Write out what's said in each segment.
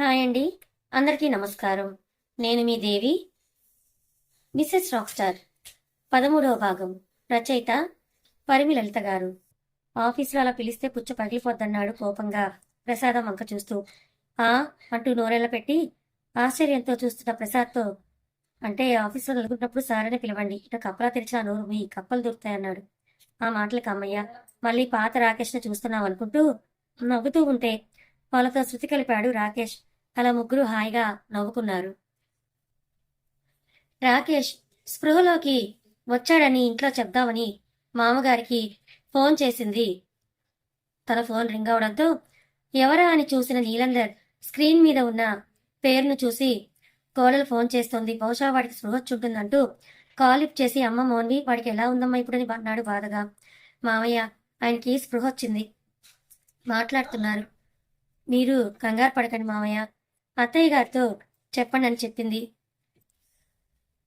Hi అండి. అందరికీ నమస్కారం. నేను మీ దేవి మిస్సెస్ రాక్ స్టార్ పదమూడవ భాగం. రచయిత పరిమి లలిత గారు. ఆఫీసులో అలా పిలిస్తే పుచ్చ పగిలిపోద్దన్నాడు కోపంగా. ప్రసాదం వంక చూస్తూ ఆ? అంటూ నోరెళ్ళ పెట్టి ఆశ్చర్యంతో చూస్తున్న ప్రసాద్తో అంటే ఆఫీసులో నలుగురినప్పుడు సారని పిలవండి. ఇక కప్పలా తెరిచిన నోరు మీ కప్పలు దొరుకుతాయన్నాడు. ఆ మాటలకు అమ్మయ్య మళ్ళీ పాత రాకేష్ని చూస్తున్నాం అనుకుంటూ నవ్వుతూ ఉంటే వాళ్ళతో శృతి కలిపాడు రాకేష్. అలా ముగ్గురు హాయిగా నవ్వుకున్నారు. రాకేష్ స్పృహలోకి వచ్చాడని ఇంట్లో చెప్దామని మామగారికి ఫోన్ చేసింది. తన ఫోన్ రింగ్ అవడంతో ఎవరా అని చూసిన నీలందర్ స్క్రీన్ మీద ఉన్న పేరును చూసి కోడలు ఫోన్ చేస్తోంది. బహుశా వాడికి స్పృహొచ్చుంటుందంటూ కాల్ లిఫ్ట్ చేసి అమ్మ మోన్వి వాడికి ఎలా ఉందమ్మా ఇప్పుడని అన్నాడు బాధగా. మామయ్య ఆయనకి స్పృహ వచ్చింది. మాట్లాడుతున్నారు. మీరు కంగారు పడకండి మామయ్య. అత్తయ్య గారితో చెప్పండి అని చెప్పింది.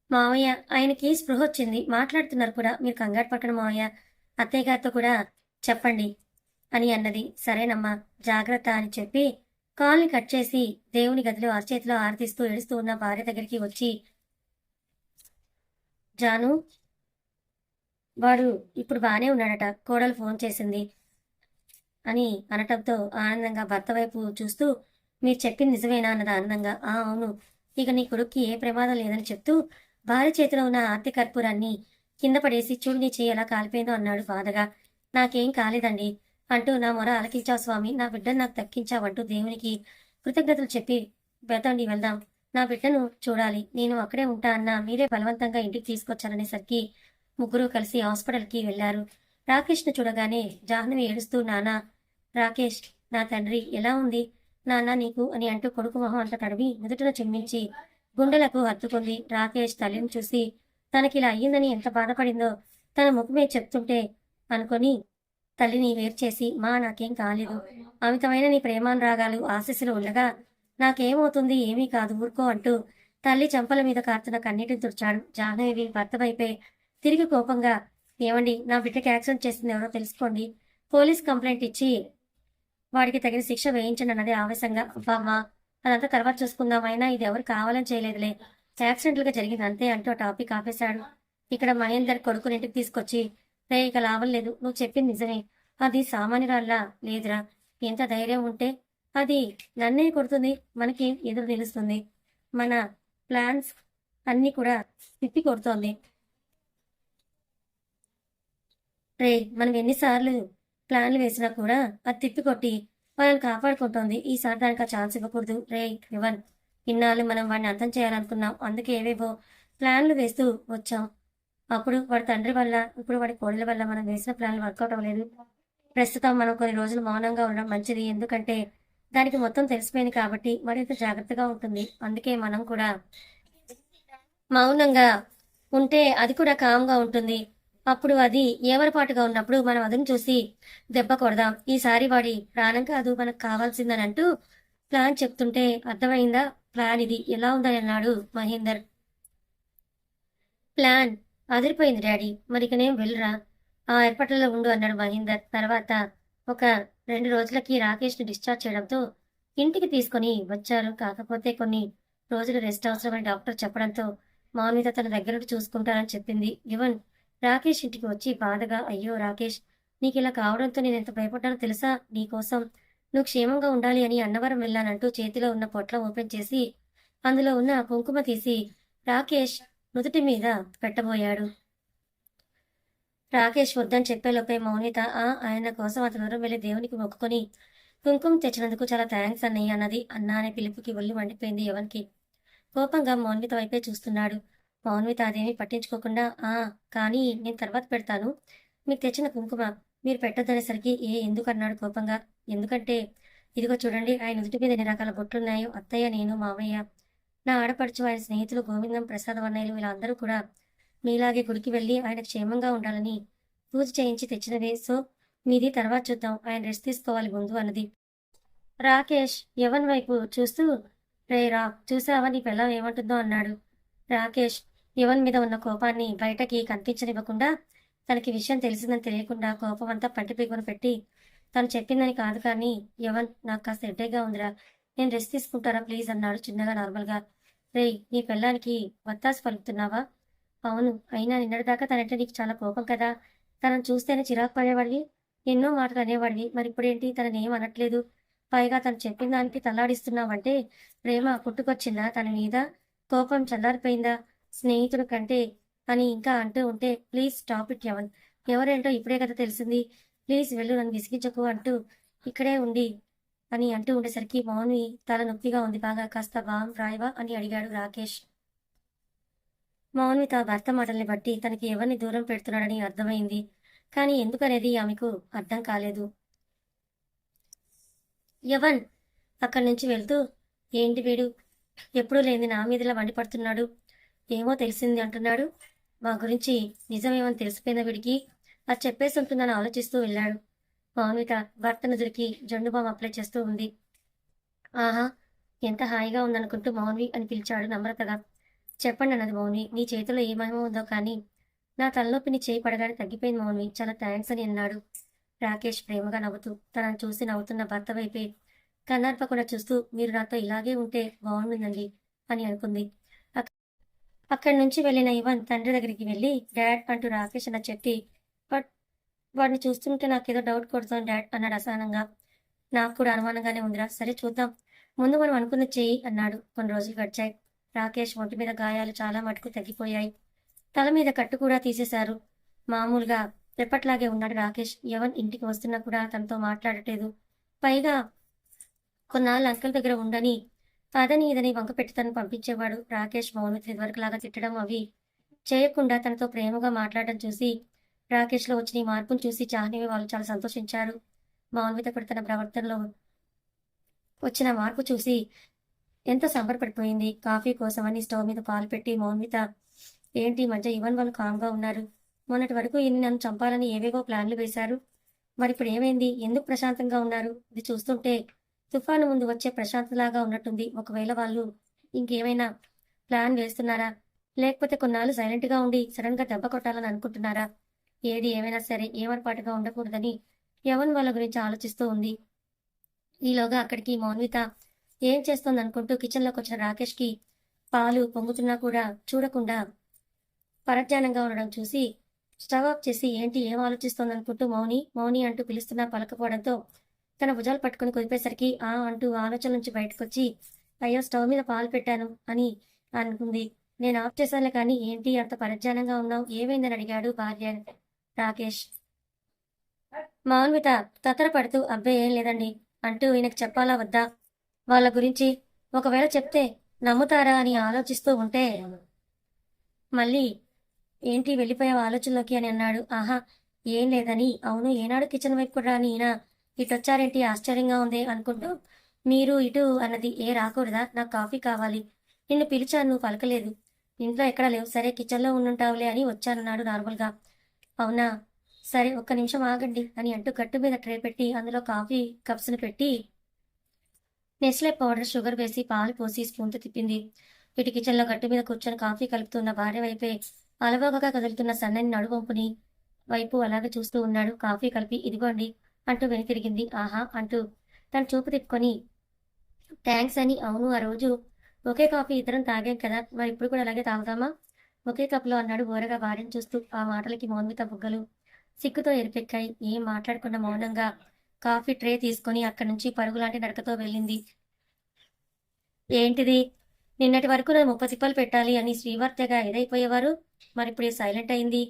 మావయ్య ఆయనకి స్పృహ వచ్చింది. మాట్లాడుతున్నారు కూడా. మీరు కంగారు పడకండి మావయ్య. అత్తయ్య గారితో కూడా చెప్పండి అని అన్నది. సరేనమ్మా జాగ్రత్త అని చెప్పి కాల్ని కట్ చేసి దేవుని గదిలో అరచేతిలో ఆరతిస్తూ ఏడుస్తూ ఉన్న భార్య దగ్గరికి వచ్చి జాను వాడు ఇప్పుడు బాగానే ఉన్నాడట కోడలు ఫోన్ చేసింది అని అనటంతో ఆనందంగా భర్త వైపు చూస్తూ మీరు చెప్పింది నిజమేనా అన్నది ఆనందంగా ఆ అవును. ఇక నీ కొడుక్కి ఏ ప్రమాదం లేదని చెప్తూ భార్య చేతిలో ఉన్న ఆర్తి కర్పూరాన్ని కింద పడేసి చూడు నీ చెయ్యి ఎలా కాలిపోయిందో అన్నాడు బాధగా. నాకేం కాలేదండి అంటూ నా మొర అలకించావు స్వామి. నా బిడ్డను నాకు దక్కించావంటూ దేవునికి కృతజ్ఞతలు చెప్పి వెళ్తాండి వెళ్దాం. నా బిడ్డను చూడాలి. నేను అక్కడే ఉంటా అన్నా మీరే బలవంతంగా ఇంటికి తీసుకొచ్చారనేసరికి ముగ్గురు కలిసి హాస్పిటల్కి వెళ్ళారు రాకేష్ను చూడగానే జాహ్నవి ఏడుస్తూ నానా రాకేష్ నా తండ్రి ఎలా ఉంది? నాన్న నీకు అని అంటూ కొడుకు మొహం అంత తడివి నుదుటిన చిమ్మించి గుండెలకు హత్తుకుంది రాకేష్ తల్లిని చూసి తనకి ఇలా అయ్యిందని ఎంత బాధపడిందో తన ముఖమే చెప్తుంటే అనుకొని తల్లిని వేరు చేసి మా నాకేం కాలేదు. అమితమైన నీ ప్రేమానురాగాలు ఆశీస్సులు ఉండగా నాకేమవుతుంది ఏమీ కాదు ఊరుకో అంటూ తల్లి చెంపల మీద కారుతున్న కన్నీటిని తుడిచాడు. జాహ్నవి భర్త తిరిగి కోపంగా ఏమండి నా బిడ్డకి యాక్సిడెంట్ చేసింది ఎవరో తెలుసుకోండి. పోలీస్ కంప్లైంట్ ఇచ్చి వాడికి తగిన శిక్ష వేయించండి అన్నది ఆవేశంగా అబ్బమ్మా అదంతా తర్వాత చూసుకుందాం. అయినా ఇది ఎవరు కావాలని చేయలేదులే. యాక్సిడెంట్లుగా జరిగింది అంతే అంటూ టాపిక్ ఆపేశాడు. ఇక్కడ మహేందర్ కొడుకుని ఇంటికి తీసుకొచ్చి రే ఇక లాభం లేదు. నువ్వు చెప్పింది నిజమే. అది సామాన్యురాల్లా లేదురా. ఎంత ధైర్యం ఉంటే అది నన్నే కొడుతుంది. మనకి ఎదురు నిలుస్తుంది. మన ప్లాన్స్ అన్నీ కూడా తిప్పి కొడుతోంది. రే మనం ఎన్నిసార్లు ప్లాన్లు వేసినా కూడా అది తిప్పికొట్టి మనల్ని కాపాడుకుంటోంది. ఈసారి దానికి ఆ ఛాన్స్ ఇవ్వకూడదు. రే ఇవన్ ఇన్నాళ్ళు మనం వాడిని అర్థం చేయాలనుకున్నాం. అందుకే ఏవేవో ప్లాన్లు వేస్తూ వచ్చాం. అప్పుడు వాడి తండ్రి వల్ల ఇప్పుడు వాడి కోడల వల్ల మనం వేసిన ప్లాన్లు వర్కౌట్ అవ్వలేదు. ప్రస్తుతం మనం కొన్ని రోజులు మౌనంగా ఉండడం మంచిది. ఎందుకంటే దానికి మొత్తం తెలిసిపోయింది కాబట్టి మరింత జాగ్రత్తగా ఉంటుంది. అందుకే మనం కూడా మౌనంగా ఉంటే అది కూడా కామ్గా ఉంటుంది. అప్పుడు అది ఏమరపాటుగా ఉన్నప్పుడు మనం అదును చూసి దెబ్బ కొడదాం. ఈసారి వాడి ప్రాణం కాదు మనకు కావాల్సిందని అంటూ ప్లాన్ చెప్తుంటే అర్థమైందా? ప్లాన్ ఇది. ఎలా ఉందని అన్నాడు మహేందర్. ప్లాన్ అదిరిపోయింది డాడీ. మరి ఇక నేను వెళ్ళరా? ఆ ఏర్పాట్లలో ఉండు అన్నాడు మహేందర్. తర్వాత ఒక రెండు రోజులకి రాకేష్ని డిశ్చార్జ్ చేయడంతో ఇంటికి తీసుకొని వచ్చారు. కాకపోతే కొన్ని రోజులు రెస్ట్ అవసరమని డాక్టర్ చెప్పడంతో మౌనిత తన దగ్గర చూసుకుంటానని చెప్పింది. యువన్ రాకేష్ ఇంటికి వచ్చి బాధగా అయ్యో రాకేష్ నీకు ఇలా కావడంతో నేను ఎంత భయపడ్డానో తెలుసా? నీకోసం నువ్వు క్షేమంగా ఉండాలి అని అన్నవరం వెళ్ళానంటూ చేతిలో ఉన్న పొట్ల ఓపెన్ చేసి అందులో ఉన్న కుంకుమ తీసి రాకేష్ నుదుటి మీద పెట్టబోయాడు. రాకేష్ వద్దని చెప్పేలోపే మౌనిత ఆ ఆయన కోసం అతను దూరం వెళ్ళి దేవునికి మొక్కుకొని కుంకుమ తెచ్చినందుకు చాలా థ్యాంక్స్ అన్నయ్య అన్నది అన్నా అనే పిలుపుకి ఒళ్ళు మండిపోయింది యవన్కి. కోపంగా మౌన్విత వైపే చూస్తున్నాడు. మౌన్విత అదేమీ పట్టించుకోకుండా ఆ కానీ నేను తర్వాత పెడతాను. మీకు తెచ్చిన కుంకుమ మీరు పెట్టొద్దనేసరికి ఏ ఎందుకు అన్నాడు కోపంగా? ఎందుకంటే ఇదిగో చూడండి ఆయన నుదుటి మీద ఎన్ని రకాల బొట్లున్నాయో అత్తయ్య నేను మామయ్య. నా ఆడపడుచు ఆయన స్నేహితులు గోవిందం ప్రసాద్ వర్ణయ్యలు వీళ్ళందరూ కూడా మీలాగే గుడికి వెళ్ళి ఆయన క్షేమంగా ఉండాలని పూజ చేయించి తెచ్చినవే. సో మీది తర్వాత చూద్దాం ఆయన రెస్ట్ తీసుకోవాలి ముందు అన్నది. రాకేష్ యవన్ వైపు చూస్తూ రే రా చూసావా నీ పిల్ల ఏమంటుందో అన్నాడు. రాకేష్ యువన్ మీద ఉన్న కోపాన్ని బయటకి కనిపించనివ్వకుండా తనకి విషయం తెలిసిందని తెలియకుండా కోపం అంతా పంటి పెట్టి తను చెప్పిందని కాదు కానీ యువన్ నాకు కాస్త ఎడ్డేగా ఉందిరా. నేను రెస్ట్ తీసుకుంటారా ప్లీజ్ అన్నాడు చిన్నగా నార్మల్గా. రేయ్ నీ పెళ్ళానికి వత్తాసు పలుకుతున్నావా? అవును అయినా నిన్నటిదాకా తనంటే నీకు చాలా కోపం కదా. తనను చూస్తేనే చిరాకు పడేవాడివి ఎన్నో మాటలు అనేవాడివి. మరి ఇప్పుడేంటి? తనని ఏం అనట్లేదు. పైగా తను చెప్పిన దానికి తల్లాడిస్తున్నావంటే ప్రేమ పుట్టుకొచ్చిందా తన మీద? కోపం చల్లారిపోయిందా? స్నేహితుడు కంటే అని ఇంకా అంటూ ఉంటే ప్లీజ్ స్టాప్ ఇట్ యవన్. ఎవరేంటో ఇప్పుడే కదా తెలిసింది. ప్లీజ్ వెళ్ళు నన్ను విసిగించకు అంటూ ఇక్కడే ఉండి అని అంటూ ఉండేసరికి మౌని తల నొప్పిగా ఉంది. బాగా కాస్త బాం రాయవా? అని అడిగాడు రాకేష్. మౌని తన భర్త మాటల్ని బట్టి తనకి ఎవరిని దూరం పెడుతున్నాడని అర్థమైంది. కానీ ఎందుకనేది ఆమెకు అర్థం కాలేదు. యవన్ అక్కడి నుంచి వెళ్తూ ఏంటి వీడు? ఎప్పుడూ లేని నా మీదలా మండిపడుతున్నాడు ఏమో తెలిసింది అంటున్నాడు. మా గురించి నిజమేమని తెలిసిపోయిన వీడికి అది చెప్పేసి ఉంటుందని ఆలోచిస్తూ వెళ్ళాడు. మౌనిత భర్తను దొరికి జండు బామ్ అప్లై చేస్తూ ఉంది. ఆహా ఎంత హాయిగా ఉందనుకుంటూ మౌన్వి అని పిలిచాడు నమ్రతగా. చెప్పండి అన్నది మౌని నీ చేతిలో ఏమేమో ఉందో కానీ నా తలనొప్పిని చేయి పడగానే తగ్గిపోయింది మౌని చాలా థ్యాంక్స్ అని అన్నాడు. రాకేష్ ప్రేమగా నవ్వుతూ తనను చూసి నవ్వుతున్న భర్త వైపే కన్నార్పకుండా చూస్తూ మీరు నాతో ఇలాగే ఉంటే బాగుంటుందండి అని అనుకుంది. అక్కడి నుంచి వెళ్ళిన ఇవన్ తండ్రి దగ్గరికి వెళ్ళి డాడ్ అంటూ రాకేష్ అన్న చెప్పి బట్ వాడిని చూస్తుంటే నాకేదో డౌట్ కొడుతుంది డాడ్ అన్నాడు అసహనంగా. నాకు కూడా అనుమానంగానే ఉందిరా. సరే చూద్దాం. ముందు మనం అనుకున్న చెయ్యి అన్నాడు. కొన్ని రోజులు గడిచాయి. రాకేష్ ఒంటి మీద గాయాలు చాలా మటుకు తగ్గిపోయాయి. తల మీద కట్టు కూడా తీసేశారు. మామూలుగా ఎప్పట్లాగే ఉన్నాడు రాకేష్. యవన్ ఇంటికి వస్తున్నా కూడా తనతో మాట్లాడట్లేదు. పైగా కొన్నాళ్ళు అంకుల్ దగ్గర ఉండని అదని ఇదని వంక పెట్టి తను పంపించేవాడు రాకేష్ మౌనిత ఇదివరకులాగా తిట్టడం అవి చేయకుండా తనతో ప్రేమగా మాట్లాడడం చూసి రాకేష్లో వచ్చిన ఈ మార్పును చూసి చాహ్నవి వాళ్ళు చాలా సంతోషించారు. మౌన్విత కూడా తన ప్రవర్తనలో వచ్చిన మార్పు చూసి ఎంతో సంబరపడిపోయింది. కాఫీ కోసమని స్టవ్ మీద పాలు పెట్టి మౌన్విత ఏంటి మధ్య ఇవన్ వాళ్ళు కామ్గా ఉన్నారు? మొన్నటి వరకు ఈయన నన్ను చంపాలని ఏవేవో ప్లాన్లు వేశారు. మరి ఇప్పుడు ఏమైంది? ఎందుకు ప్రశాంతంగా ఉన్నారు? ఇది చూస్తుంటే తుఫాను ముందు వచ్చే ప్రశాంతలాగా ఉన్నట్టుంది. ఒకవేళ వాళ్ళు ఇంకేమైనా ప్లాన్ వేస్తున్నారా? లేకపోతే కొన్నాళ్ళు సైలెంట్గా ఉండి సడన్గా దెబ్బ కొట్టాలని అనుకుంటున్నారా? ఏది ఏమైనా సరే ఏమరపాటుగా ఉండకూడదని యవన్ వాళ్ళ గురించి ఆలోచిస్తూ ఉంది. ఈలోగా అక్కడికి మౌన్విత ఏం చేస్తోంది అనుకుంటూ కిచెన్లోకి వచ్చిన రాకేష్కి పాలు పొంగుతున్నా కూడా చూడకుండా పరధ్యానంగా ఉండడం చూసి స్టవ్ ఆఫ్ చేసి ఏంటి ఏం ఆలోచిస్తోంది అనుకుంటూ మౌని మౌని అంటూ పిలుస్తున్నా పలకపోవడంతో తన భుజాలు పట్టుకుని కుదిపేసరికి ఆ అంటూ ఆలోచన నుంచి బయటకొచ్చి అయ్యో స్టవ్ మీద పాలు పెట్టాను అని అనుకుంది. నేను ఆఫ్ చేశానులే కానీ ఏంటి? అంత పరధ్యానంగా ఉన్నావు. ఏమైందని అడిగాడు భార్య రాకేష్. మౌన్విత తతరపడుతూ అబ్బాయి ఏం లేదండి అంటూ ఈయనకు చెప్పాలా వద్దా? వాళ్ళ గురించి ఒకవేళ చెప్తే నమ్ముతారా అని ఆలోచిస్తూ ఉంటే మళ్ళీ ఏంటి వెళ్ళిపోయావు ఆలోచనలోకి అని అన్నాడు. ఆహా ఏం లేదని. అవును ఏనాడు కిచెన్ వైపు కూడా అని ఈయన ఇటు వచ్చారేంటి ఆశ్చర్యంగా ఉంది అనుకుంటూ మీరు ఇటు అన్నది ఏ రాకూడదా? నాకు కాఫీ కావాలి. నిన్ను పిలిచాను నువ్వు పలకలేదు. ఇంట్లో ఎక్కడ లేవు. సరే కిచెన్లో ఉండుంటావులే అని వచ్చానన్నాడు నార్మల్గా. అవునా? సరే ఒక్క నిమిషం ఆగండి అని అంటూ గట్టు మీద ట్రే పెట్టి అందులో కాఫీ కప్స్ని పెట్టి నెస్లే పౌడర్ షుగర్ వేసి పాలు పోసి స్పూన్తో తిప్పింది. ఇటు కిచెన్లో గట్టు మీద కూర్చొని కాఫీ కలుపుతున్న భార్య వైపే అలవోగగా కదులుతున్న సన్నని నడువంపుని వైపు అలాగే చూస్తూ ఉన్నాడు. కాఫీ కలిపి ఇదిగోండి అంటూ వెనుతిరిగింది. ఆహా! అంటూ తన చూపు తిప్పుకొని థ్యాంక్స్ అని. అవును ఆ రోజు ఒకే కాఫీ ఇద్దరం తాగాం కదా. మరి ఇప్పుడు కూడా అలాగే తాగుదామా ఒకే కప్లో అన్నాడు బోరగా భార్యను చూస్తూ. ఆ మాటలకి మౌన్విత బుగ్గలు సిగ్గుతో ఎరిపెక్కాయి. ఏం మాట్లాడకుండా మౌనంగా కాఫీ ట్రే తీసుకొని అక్కడి నుంచి పరుగులాంటి నడకతో వెళ్ళింది. ఏంటిది? నిన్నటి వరకు నేను ముప్పై తిప్పలు పెట్టాలి అని శ్రీవార్తెగా ఎదైపోయేవారు? మరి ఇప్పుడు సైలెంట్ అయింది?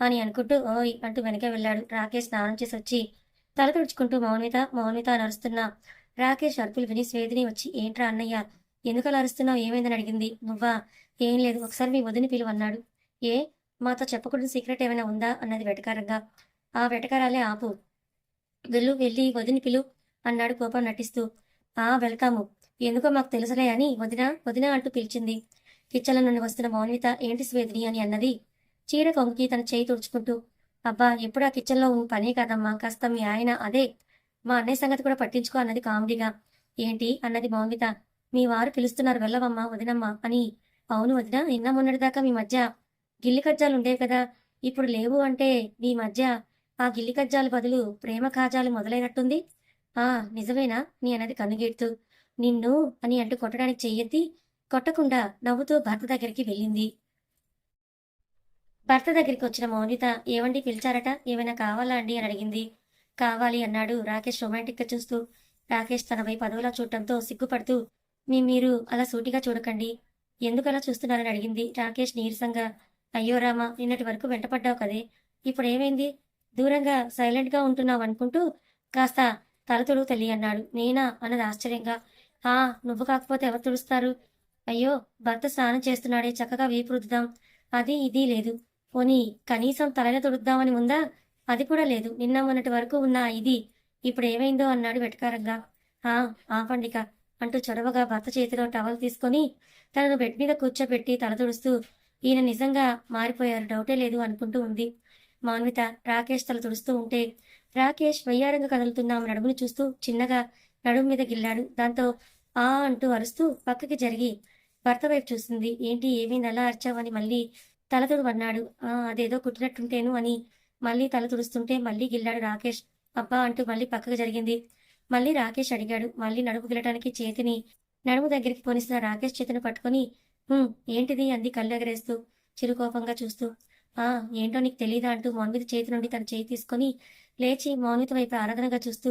అని అనుకుంటూ ఓయ్ అంటూ వెనకే వెళ్ళాడు. రాకేష్ స్నానం చేసి వచ్చి తల తుడుచుకుంటూ మౌనిత మౌనిత అని అరుస్తున్న రాకేష్ అరుపులు విని స్వేదిని వచ్చి ఏంట్రా అన్నయ్య ఎందుకు అలా అరుస్తున్నావు? ఏమైందని అడిగింది. నువ్వా? ఏం లేదు. ఒకసారి మీ వదిని పిలువు అన్నాడు. ఏ? మాతో చెప్పకుండా సీక్రెట్ ఏమైనా ఉందా అన్నది వెటకారంగా. ఆ వెటకారాలే ఆపు. వెళ్ళు వెళ్ళి వదిని పిలు అన్నాడు కోపం నటిస్తూ. ఆ వెళ్తాము ఎందుకో మాకు తెలుసులే అని వదిన వదిన అంటూ పిలిచింది. కిచెన్ల నుండి వస్తున్న మౌన్విత ఏంటి స్వేదిని అని అన్నది. చీర కొంగుకి తన చేయి తుడుచుకుంటూ అబ్బా ఎప్పుడు ఆ కిచెన్లో పనే కదమ్మా కాస్త మీ ఆయన అదే. మా అన్నయ్య సంగతి కూడా పట్టించుకో అన్నది కామెడీగా. ఏంటి? అన్నది మౌమిత. మీ వారు పిలుస్తున్నారు వెళ్ళవమ్మా వదినమ్మా అని. అవును వదిన నిన్న మొన్నటిదాకా మీ మధ్య గిల్లి కజ్జాలు ఉండేవి కదా. ఇప్పుడు లేవు అంటే మీ మధ్య ఆ గిల్లి కజ్జాలు బదులు ప్రేమ కాజాలు మొదలైనట్టుంది. ఆ నిజమేనా? నీ అన్నది కన్నుగీడుతూ. నిన్ను అని అంటూ కొట్టడానికి చెయ్యెత్తి కొట్టకుండా నవ్వుతూ భర్త దగ్గరికి వెళ్ళింది. భర్త దగ్గరికి వచ్చిన మౌనిత ఏమండి పిలిచారట? ఏమైనా కావాలా అండి? అని అడిగింది. కావాలి అన్నాడు రాకేష్ రొమాంటిక్గా చూస్తూ. రాకేష్ తన వైపు పదవులా చూడటంతో సిగ్గుపడుతూ మీ మీరు అలా సూటిగా చూడకండి. ఎందుకు అలా చూస్తున్నారని అడిగింది రాకేష్ నీరసంగా. అయ్యో రామ నిన్నటి వరకు వెంటపడ్డావు కదే. ఇప్పుడు ఏమైంది దూరంగా సైలెంట్గా ఉంటున్నావు అనుకుంటూ కాస్త తల తుడుగు తల్లి అన్నాడు. నేనా? అన్నది ఆశ్చర్యంగా. ఆ నువ్వు కాకపోతే ఎవరు తుడుస్తారు? అయ్యో భర్త స్నానం చేస్తున్నాడే చక్కగా వీపురుద్దాం అది ఇది లేదు. పోనీ కనీసం తలనే తుడుద్దామని ఉందా? అది కూడా లేదు. నిన్న మొన్నటి వరకు ఉన్న ఇది. ఇప్పుడు ఏమైందో అన్నాడు వెటకారంగా. ఆ ఆపండిక అంటూ చొరవగా భర్త చేతిలో టవల్ తీసుకొని తనను బెడ్ మీద కూర్చోబెట్టి తల తుడుస్తూ ఈయన నిజంగా మారిపోయారు డౌటే లేదు అనుకుంటూ ఉంది. మాన్విత రాకేష్ తల తుడుస్తూ ఉంటే రాకేష్ వయ్యారంగా కదులుతున్న ఆమె చూస్తూ చిన్నగా నడుము మీద గిల్లాడు. దాంతో ఆ అంటూ అరుస్తూ పక్కకి జరిగి భర్త వైపు చూస్తుంది ఏంటి ఏమీ అలా అరిచావని మళ్ళీ తల తుడువన్నాడు. ఆ అదేదో కుట్టినట్టుంటేను అని మళ్ళీ తల తుడుస్తుంటే మళ్ళీ గిల్లాడు రాకేష్. అబ్బా అంటూ మళ్ళీ పక్కకు జరిగింది. మళ్ళీ రాకేష్ అడిగాడు. మళ్ళీ నడుము గిల్లటానికి చేతిని నడుము దగ్గరికి పోనిసిన రాకేష్ చేతిని పట్టుకొని "హుం, ఏంటిది? అంది కళ్ళెగరేస్తూ చిరుకోపంగా చూస్తూ. ఆ ఏంటో నీకు తెలీదా? అంటూ మౌన్విత చేతి నుండి తన చేయి తీసుకొని లేచి మౌన్విత వైపు ఆరాధనగా చూస్తూ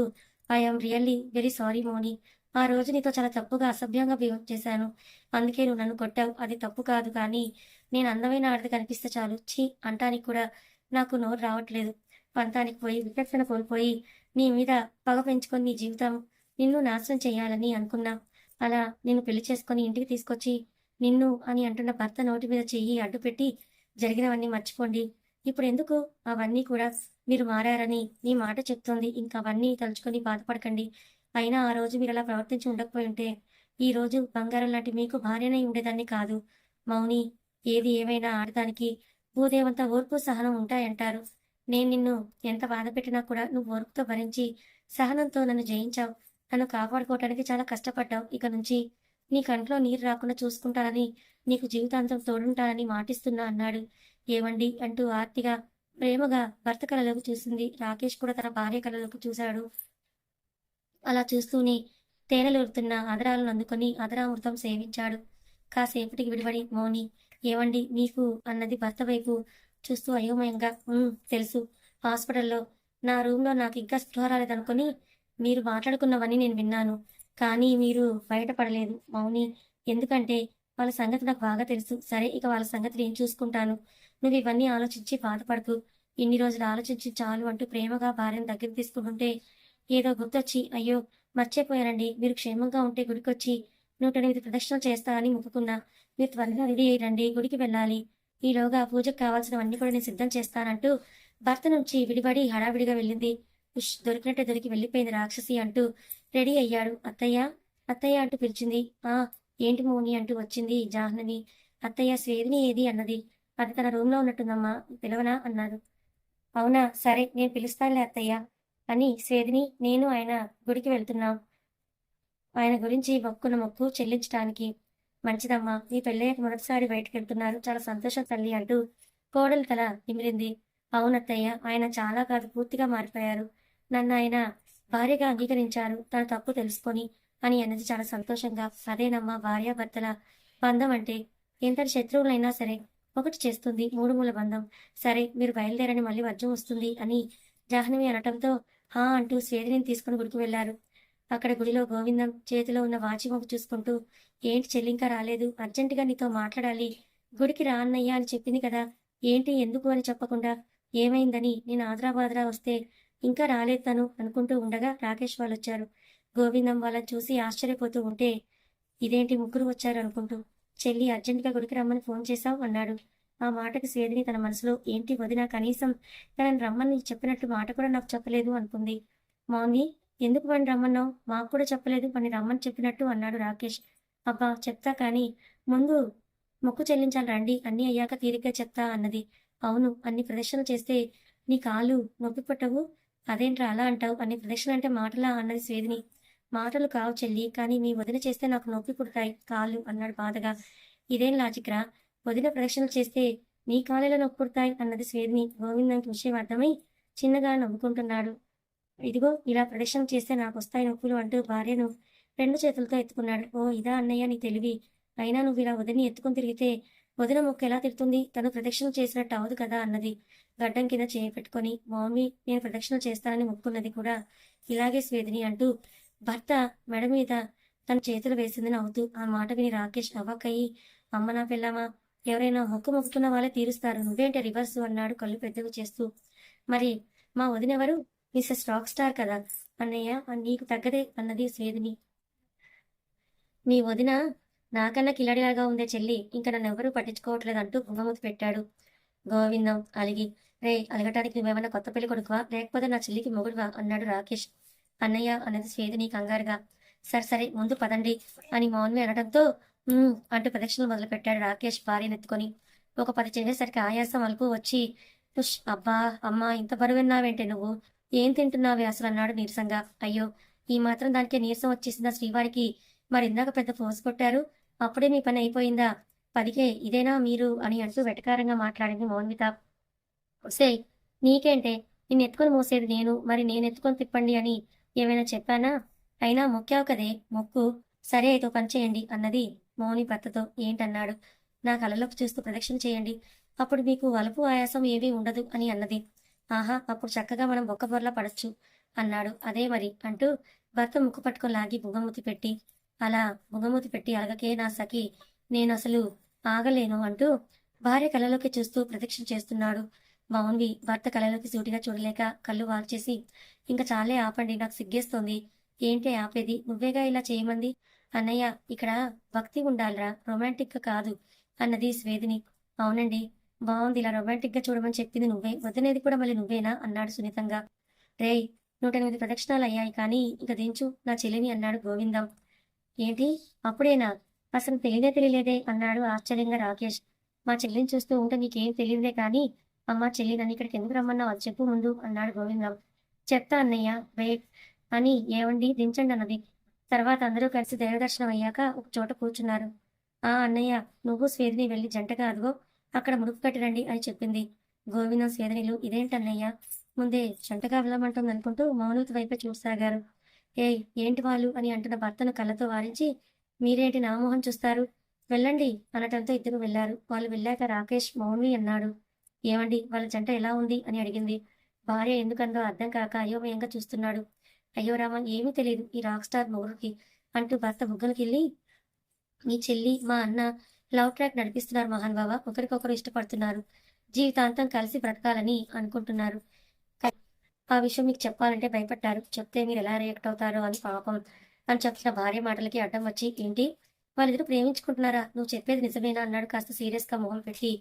I'm really very sorry Mouni. ఆ రోజు నీతో చాలా తప్పుగా అసభ్యంగా బిహేవ్ చేశాను. అందుకే నువ్వు నన్ను కొట్టావు. అది తప్పు కాదు కానీ నేను అందమైన ఆడది కనిపిస్తే చాలు. ఛీ! అంటానికి కూడా నాకు నోరు రావట్లేదు. పంతానికి పోయి విచక్షణ కోల్పోయి నీ మీద పగ పెంచుకొని నీ జీవితం నిన్ను నాశనం చేయాలని అనుకున్నా. అలా నిన్ను పెళ్ళి చేసుకొని ఇంటికి తీసుకొచ్చి నిన్ను అని అంటున్న భర్త నోటి మీద చెయ్యి అడ్డుపెట్టి జరిగినవన్నీ మర్చిపోండి. ఇప్పుడు ఎందుకు అవన్నీ కూడా మీరు మారారని నీ మాట చెప్తుంది. ఇంకా అవన్నీ తలుచుకొని బాధపడకండి. అయినా ఆ రోజు మీరు అలా ప్రవర్తించి ఉండకపోయి ఉంటే ఈ రోజు బంగారం లాంటి మీకు భార్యనై ఉండేదాన్ని కాదు. మౌని ఏది ఏమైనా ఆడటానికి భూదేవంత ఓర్పు సహనం ఉంటాయంటారు. నేను నిన్ను ఎంత బాధ పెట్టినా కూడా నువ్వు ఓర్పుతో భరించి సహనంతో నన్ను జయించావు. నన్ను కాపాడుకోవటానికి చాలా కష్టపడ్డావు. ఇక నుంచి నీ కంట్లో నీరు రాకుండా చూసుకుంటానని నీకు జీవితాంతం తోడుంటానని మాటిస్తున్నా అన్నాడు. ఏవండి అంటూ ఆర్తిగా ప్రేమగా భర్త కళలోకి చూసింది. రాకేష్ కూడా తన భార్య కళలోకి చూశాడు. అలా చూస్తూనే తేనెలూరుతున్న అదరాలను అందుకొని అదరామృతం సేవించాడు. కాసేపటికి విడిపడి మౌని ఏవండి మీకు అన్నది భర్త వైపు చూస్తూ అయోమయంగా తెలుసు. హాస్పిటల్లో నా రూమ్లో నాకు ఇంకా స్పృహ రాలేదనుకొని మీరు మాట్లాడుకున్నవన్నీ నేను విన్నాను. కానీ మీరు బయటపడలేదు మౌని. ఎందుకంటే వాళ్ళ సంగతి నాకు బాగా తెలుసు. సరే ఇక వాళ్ళ సంగతి నేను చూసుకుంటాను. నువ్వు ఇవన్నీ ఆలోచించి బాధపడకు. ఇన్ని రోజులు ఆలోచించి చాలు అంటూ ప్రేమగా భార్యను దగ్గర తీసుకుంటుంటే ఏదో గుర్తొచ్చి అయ్యో మర్చిపోయానండి. మీరు క్షేమంగా ఉంటే గుడికొచ్చి నూట ఎనిమిది ప్రదక్షిణలు చేస్తారని మొక్కుకున్నా. మీరు త్వరగా రెడీ అయ్యి రండి గుడికి వెళ్ళాలి. ఈలోగా పూజకు కావాల్సినవన్నీ కూడా నేను సిద్ధం చేస్తానంటూ భర్త నుంచి విడిపడి హడావిడిగా వెళ్ళింది. ఉష్ దొరికినట్టే దొరికి వెళ్ళిపోయింది రాక్షసి అంటూ రెడీ అయ్యాడు. అత్తయ్య అత్తయ్య అంటూ పిలిచింది. ఆ ఏంటి మోని అంటూ వచ్చింది జాహ్నవి. అత్తయ్య స్వేదిని ఏది అన్నది. అది తన రూమ్లో ఉన్నట్టుందమ్మా పిలవనా అన్నాడు. అవునా సరే నేను పిలుస్తానులే అత్తయ్య అని స్వేదిని నేను ఆయన గుడికి వెళ్తున్నాం. ఆయన గురించి మొక్కున్న మొక్కు చెల్లించడానికి మంచిదమ్మా. నీ పెళ్ళయ్యకు మొదటిసారి బయటకు వెళ్తున్నారు చాలా సంతోషం తల్లి అంటూ కోడలు తల నిమిరింది అవునత్తయ్య ఆయన చాలా కాదు పూర్తిగా మారిపోయారు. నన్ను ఆయన భార్యగా అంగీకరించారు. తన తప్పు తెలుసుకొని అని అన్నది చాలా సంతోషంగా. అదేనమ్మా భార్యాభర్తల బంధం అంటే. ఎంతటి శత్రువులైనా సరే ఒకటి చేస్తుంది మూడు మూల బంధం. సరే మీరు బయలుదేరని మళ్ళీ వర్జం వస్తుంది అని జాహ్నవి అనటంతో హా అంటూ స్వేదిని తీసుకుని గుడికి వెళ్ళారు అక్కడ గుడిలో గోవిందం చేతిలో ఉన్న వాచి చూసుకుంటూ ఏంటి చెల్లింకా రాలేదు? అర్జెంటుగా నీతో మాట్లాడాలి. గుడికి రా అన్నయ్యా అని చెప్పింది కదా. ఏంటి? ఎందుకు? అని చెప్పకుండా ఏమైందని? నేను ఆదరాబాదరా వస్తే ఇంకా రాలేదు తను అనుకుంటూ ఉండగా రాకేష్ వాళ్ళు వచ్చారు గోవిందం వాళ్ళని చూసి ఆశ్చర్యపోతూ ఉంటే ఇదేంటి? ముగ్గురు వచ్చారు అనుకుంటూ చెల్లి అర్జెంటుగా గుడికి రమ్మని ఫోన్ చేశావు అన్నాడు. ఆ మాటకి సేదిని తన మనసులో ఏంటి వదిన? కనీసం తనని రమ్మని చెప్పినట్టు మాట కూడా నాకు చెప్పలేదు అనుకుంది. మౌని ఎందుకు వాడిని రమ్మన్నావు? మాకు కూడా చెప్పలేదు. వాడిని రమ్మని చెప్పినట్టు అన్నాడు రాకేష్. అబ్బా చెప్తా కానీ ముందు మొక్కు చెల్లించాలి రండి. అన్నీ అయ్యాక తీరిగ్గా చెప్తా అన్నది. అవును అన్ని ప్రదర్శనలు చేస్తే నీ కాలు నొప్పి పట్టవు. అదేంట్రా అలా అంటావు? అన్ని ప్రదర్శనలు అంటే మాటలా? అన్నది స్వేదిని మాటలు కావు చెల్లి కానీ మీ వదిన చేస్తే నాకు నొప్పి పుడతాయి. కాళ్ళు అన్నాడు బాధగా. ఇదేం లాజిక్ రా? వదిన ప్రదక్షిణలు చేస్తే నీ కాలేలో నొప్పి పుడతాయి అన్నది స్వేదిని గోవిందానికి విషయం అర్థమై చిన్నగా నవ్వుకుంటున్నాడు. ఇదిగో ఇలా ప్రదక్షిణ చేస్తే నాకు వస్తాయి నొప్పులు అంటూ భార్యను రెండు చేతులతో ఎత్తుకున్నాడు. ఓ ఇదా అన్నయ్య నీ తెలివి. అయినా నువ్వు ఇలా వదిని ఎత్తుకుని తిరిగితే వదిన మొక్క ఎలా తిడుతుంది తను ప్రదక్షిణ చేసినట్టు అవదు కదా అన్నది గడ్డం కింద చేయి పెట్టుకొని. మమ్మీ నేను ప్రదక్షిణ చేస్తానని మొక్కున్నది కూడా ఇలాగే స్వేదిని అంటూ భర్త మెడ మీద తన చేతులు వేసింది నవ్వుతూ ఆ మాట విని రాకేష్ అవ్వకయ్యి అమ్మ నా పిల్లమా ఎవరైనా హక్కు మొక్కుతున్న వాళ్ళే తీరుస్తారు. నువ్వేంటి రివర్స్? అన్నాడు కళ్ళు పెద్దవి చేస్తూ. మరి మా వదినెవరు? మిస్సెస్ రాక్ స్టార్ కదా? అన్నయ్య నీకు తగ్గదే అన్నది స్వేదిని నీ వదిన నాకన్నా కిలాడిలాగా ఉందే చెల్లి. ఇంకా నన్ను ఎవరూ పట్టించుకోవట్లేదు అంటూ గుమ్మముతి పెట్టాడు. గోవిందం అలిగి రే అలగటానికి నువ్వేమన్నా కొత్త పెళ్ళి కొడుకువా? లేకపోతే నా చెల్లికి మొగుడువా? అన్నాడు రాకేష్. అన్నయ్య అన్నది స్వేదిని కంగారుగా. సరే సరే ముందు పదండి అని మౌన్వి అనడంతో అంటూ ప్రదక్షిణలు మొదలు పెట్టాడు రాకేష్ భార్యనెత్తుకొని ఒక పది చేసేసరికి ఆయాసం అలుపు వచ్చి "ఉష్, అబ్బా అమ్మా ఇంత బరువున్నావేంటి నువ్వు? ఏం తింటున్నావే అసలు అన్నాడు నీరసంగా. అయ్యో ఈ మాత్రం దానికే నీరసం వచ్చేసిందా శ్రీవారికి? మరి ఇందాక పెద్ద ఫోర్స్ కొట్టారు. అప్పుడే మీ పని అయిపోయిందా? పదికే ఇదేనా మీరు అని అంటూ వెటకారంగా మాట్లాడింది మౌన్విత ఒసే నీకేంటే? నిన్ను ఎత్తుకొని మోసేది నేను. మరి నేను ఎత్తుకొని తిప్పండి అని ఏమైనా చెప్పానా? అయినా మొక్కావు కదే మొక్కు. సరే అయితే పని చేయండి అన్నది మౌని భర్తతో ఏంటన్నాడు. నా కలలోకి చూస్తూ ప్రదక్షిణ చేయండి. అప్పుడు మీకు వలపు ఆయాసం ఏమీ ఉండదు అని అన్నది. ఆహా అప్పుడు చక్కగా మనం బొక్క బొర్లా పడచ్చు అన్నాడు. అదే మరి అంటూ భర్త ముక్కు పట్టుకొని లాగి బుగ్గమూతి పెట్టి అలా బుగ్గమూతి పెట్టి అలగకే నా సఖి నేను అసలు ఆగలేను అంటూ భార్య కళ్ళలోకి చూస్తూ ప్రదక్షిణ చేస్తున్నాడు. మౌన్వి భర్త కళ్ళలోకి సూటిగా చూడలేక కళ్ళు వాల్చేసి ఇంకా చాలే ఆపండి నాకు సిగ్గేస్తోంది. ఏంటి ఆపేది? నువ్వేగా ఇలా చేయమంది? అన్నయ్య ఇక్కడ భక్తి ఉండాలిరా రొమాంటిక్ కాదు అన్నది స్వేదిని అవునండి బాగుంది ఇలా రొమాంటిక్గా చూడమని చెప్పింది నువ్వే. వదినేది కూడా మళ్ళీ నువ్వేనా? అన్నాడు సున్నితంగా. రేయ్ నూట ఎనిమిది ప్రదక్షిణాలు అయ్యాయి కానీ ఇక దించు నా చెల్లిని అన్నాడు గోవిందం. ఏంటి? అప్పుడేనా? అసలు తెలియదే తెలియలేదే అన్నాడు ఆశ్చర్యంగా రాకేష్. మా చెల్లిని చూస్తూ ఉంటే నీకేం తెలియదే కానీ అమ్మ చెల్లి నన్ను ఇక్కడికి ఎందుకు రమ్మన్నావు? అది చెప్పు ముందు అన్నాడు గోవిందం. చెప్తా అన్నయ్య వెయిట్. అని ఏవండి? దించండి అన్నది. తర్వాత అందరూ కలిసి దైవదర్శనం అయ్యాక ఒక చోట కూర్చున్నారు. ఆ అన్నయ్య నువ్వు స్వేదిని వెళ్ళి జంటగా అదిగో అక్కడ ముడుపు కట్టిరండి అని చెప్పింది. గోవిందం సేదనిలు ఇదేంటన్నయ్య? ముందే జంటగా వెళ్ళమంటుంది అనుకుంటూ మౌనత వైపే చూసాగారు. ఏయ్ ఏంటి వాళ్ళు? అని అంటున్న భర్తను కళ్ళతో వారించి మీరేంటి నామోహం చూస్తారు? వెళ్ళండి అనటంతో ఇద్దరు వెళ్ళారు వాళ్ళు వెళ్ళాక రాకేష్ మౌన్వి అన్నాడు. ఏమండి వాళ్ళ జంట ఎలా ఉంది? అని అడిగింది. భార్య ఎందుకందో అర్థం కాక అయోమయంగా చూస్తున్నాడు. అయ్యో రామ ఏమీ తెలియదు ఈ రాక్ స్టార్ మొగుడికి అంటూ భర్త బుగ్గలకెళ్ళి మీ చెల్లి మా అన్న లవ్ ట్రాక్ నడిపిస్తున్నారు మహాన్ బాబా. ఒకరికొకరు ఇష్టపడుతున్నారు. జీవితాంతం కలిసి బ్రతకాలని అనుకుంటున్నారు. ఆ విషయం మీకు చెప్పాలంటే భయపడ్డారు. చెప్తే మీరు ఎలా రియాక్ట్ అవుతారో అని పాపం అని చెప్తున్న భార్య మాటలకి అడ్డం వచ్చి ఏంటి? వాళ్ళిద్దరు ప్రేమించుకుంటున్నారా? నువ్వు చెప్పేది నిజమేనా? అన్నాడు కాస్త సీరియస్గా మొహం పెట్టి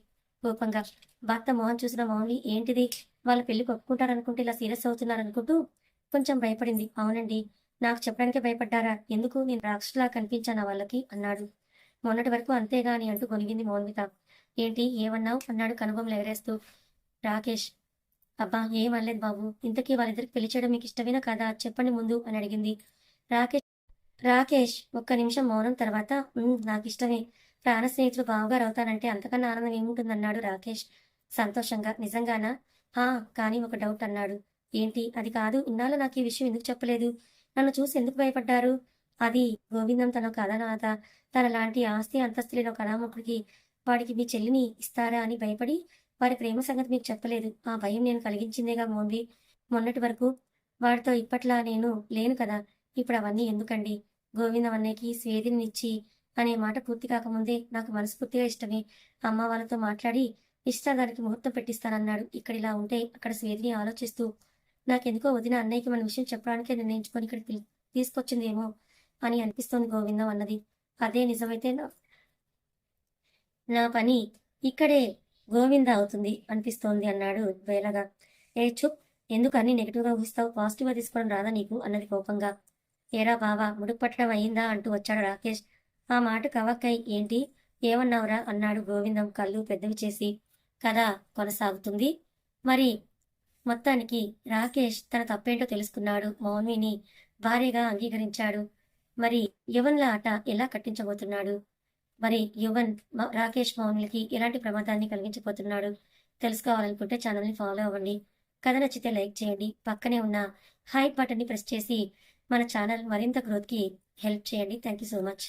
కోపంగా భర్త మొహం చూసిన మౌని ఏంటిది? వాళ్ళ పెళ్ళికి ఒప్పుకుంటారనుకుంటే ఇలా సీరియస్ అవుతున్నారు అనుకుంటూ కొంచెం భయపడింది. అవునండి. నాకు చెప్పడానికే భయపడ్డారా? ఎందుకు? నేను రాక్షసులా కనిపించానా వాళ్ళకి? అన్నాడు. మొన్నటి వరకు అంతేగా అని అంటూ గొనిగింది మౌన్విత. ఏంటి? ఏమన్నావు? అన్నాడు కనుబొమ్మలు ఎగరేస్తూ. రాకేష్ అబ్బా ఏం అనలేదు బాబు. ఇంతకీ వాళ్ళిద్దరికి పెళ్ళి చేయడం మీకు ఇష్టమేనా కదా? చెప్పండి ముందు అని అడిగింది. రాకేష్ రాకేష్ ఒక్క నిమిషం మౌనం తర్వాత నాకు ఇష్టమే ప్రాణ స్నేహితులు బావగారు అవుతానంటే అంతకన్నా ఆనందం ఏముంటుందన్నాడు రాకేష్. సంతోషంగా నిజంగానా? హా కానీ ఒక డౌట్ అన్నాడు. ఏంటి? అది కాదు. ఇన్నాళ్ళు నాకు ఈ విషయం ఎందుకు చెప్పలేదు? నన్ను చూసి ఎందుకు భయపడ్డారు? అది గోవిందం తన కథనాథ తన లాంటి ఆస్తి అంతస్తు లేని ఒక అనామకుడికి వాడికి మీ చెల్లిని ఇస్తారా అని భయపడి వారి ప్రేమ సంగతి మీకు చెప్పలేదు. ఆ భయం నేను కలిగించిందేగా మోంది మొన్నటి వరకు వాడితో ఇప్పట్లా నేను లేను కదా. ఇప్పుడు అవన్నీ ఎందుకండి? గోవిందం అన్నయ్యకి స్వేదినిచ్చి అనే మాట పూర్తి కాకముందే నాకు మనస్ఫూర్తిగా ఇష్టమే. అమ్మ వాళ్ళతో మాట్లాడి ఇష్టాదానికి ముహూర్తం పెట్టిస్తానన్నాడు. ఇక్కడ ఇలా ఉంటే అక్కడ స్వేదిని ఆలోచిస్తూ నాకెందుకో వదిన అన్నయ్యకి మన విషయం చెప్పడానికే నిర్ణయించుకొని ఇక్కడ తీసుకొచ్చిందేమో. అని అనిపిస్తుంది గోవిందం అన్నది. అదే నిజమైతే నా- పని ఇక్కడే గోవింద అవుతుంది అనిపిస్తోంది అన్నాడు వేలగా. ఏ చుప్ ఎందుకని నెగిటివ్గా ఊహిస్తావు? పాజిటివ్గా తీసుకోవడం రాదా నీకు? అన్నది కోపంగా. ఏరా బావా ముడుపట్టడం అయిందా అంటూ వచ్చాడు రాకేష్. ఆ మాట కవక్కై ఏంటి? ఏమన్నావురా? అన్నాడు గోవిందం కళ్ళు పెద్దవి చేసి. కథ కొనసాగుతుంది. మరి మొత్తానికి రాకేష్ తన తప్పేంటో తెలుసుకున్నాడు. మౌన్విని భారీగా అంగీకరించాడు. మరి యువన్ల ఆట ఎలా కట్టించబోతున్నాడు? మరి యువన్ రాకేష్ మౌన్లకి ఎలాంటి ప్రమాదాన్ని కలిగించబోతున్నాడు? తెలుసుకోవాలనుకుంటే ఛానల్ని ఫాలో అవ్వండి. కథ నచ్చితే లైక్ చేయండి. పక్కనే ఉన్న హైప్ బటన్ని ప్రెస్ చేసి మన ఛానల్ మరింత గ్రోత్కి హెల్ప్ చేయండి. Thank you so much.